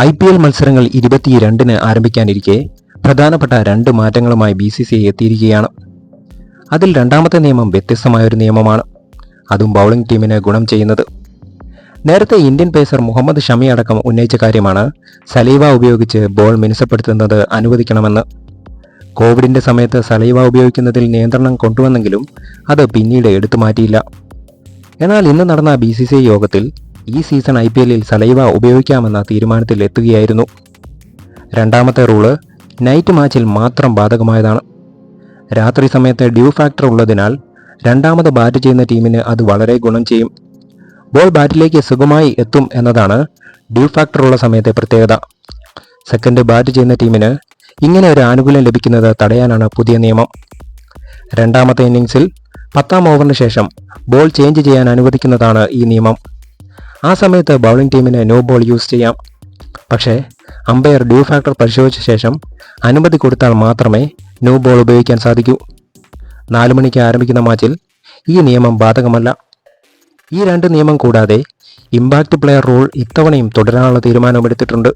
I P L മത്സരങ്ങൾ ഇരുപത്തിരണ്ടിന് ആരംഭിക്കാനിരിക്കെ പ്രധാനപ്പെട്ട രണ്ട് മാറ്റങ്ങളുമായി ബി സി സി എത്തിയിരിക്കുകയാണ്. അതിൽ രണ്ടാമത്തെ നിയമം വ്യത്യസ്തമായ ഒരു നിയമമാണ്. അതും ബൗളിംഗ് ടീമിന് ഗുണം ചെയ്യുന്നത്. നേരത്തെ ഇന്ത്യൻ പേസർ മുഹമ്മദ് ഷമി അടക്കം ഉന്നയിച്ച കാര്യമാണ് സലീവ ഉപയോഗിച്ച് ബോൾ മിനുസപ്പെടുത്തുന്നത് അനുവദിക്കണമെന്ന്. കോവിഡിന്റെ സമയത്ത് സലൈവ ഉപയോഗിക്കുന്നതിൽ നിയന്ത്രണം കൊണ്ടുവന്നെങ്കിലും അത് പിന്നീട് എടുത്തു മാറ്റിയില്ല. എന്നാൽ ഇന്ന് നടന്ന ബി യോഗത്തിൽ ഈ സീസൺ ഐ പി എല്ലിൽ സലൈവ ഉപയോഗിക്കാമെന്ന തീരുമാനത്തിൽ എത്തുകയായിരുന്നു. രണ്ടാമത്തെ റൂൾ നൈറ്റ് മാച്ചിൽ മാത്രം ബാധകമായതാണ്. രാത്രി സമയത്ത് ഡ്യൂ ഫാക്ടർ ഉള്ളതിനാൽ രണ്ടാമത് ബാറ്റ് ചെയ്യുന്ന ടീമിന് അത് വളരെ ഗുണം ചെയ്യും. ബോൾ ബാറ്റിലേക്ക് സുഖമായി എത്തും എന്നതാണ് ഡ്യൂ ഫാക്ടർ ഉള്ള സമയത്തെ പ്രത്യേകത. സെക്കൻഡ് ബാറ്റ് ചെയ്യുന്ന ടീമിന് ഇങ്ങനെ ഒരു ആനുകൂല്യം ലഭിക്കുന്നത് തടയാനാണ് പുതിയ നിയമം. രണ്ടാമത്തെ ഇന്നിംഗ്സിൽ പത്താം ഓവറിന് ശേഷം ബോൾ ചേഞ്ച് ചെയ്യാൻ അനുവദിക്കുന്നതാണ് ഈ നിയമം. ആ സമയത്ത് ബൗളിംഗ് ടീമിന് നോ ബോൾ യൂസ് ചെയ്യാം. പക്ഷേ അമ്പയർ ഡ്യൂ ഫാക്ടർ പരിശോധിച്ച ശേഷം അനുമതി കൊടുത്താൽ മാത്രമേ നോ ബോൾ ഉപയോഗിക്കാൻ സാധിക്കൂ. നാല് മണിക്ക് ആരംഭിക്കുന്ന മാച്ചിൽ ഈ നിയമം ബാധകമല്ല. ഈ രണ്ട് നിയമം കൂടാതെ ഇമ്പാക്റ്റ് പ്ലെയർ റൂൾ ഇത്തവണയും തുടരാനുള്ള തീരുമാനമെടുത്തിട്ടുണ്ട്.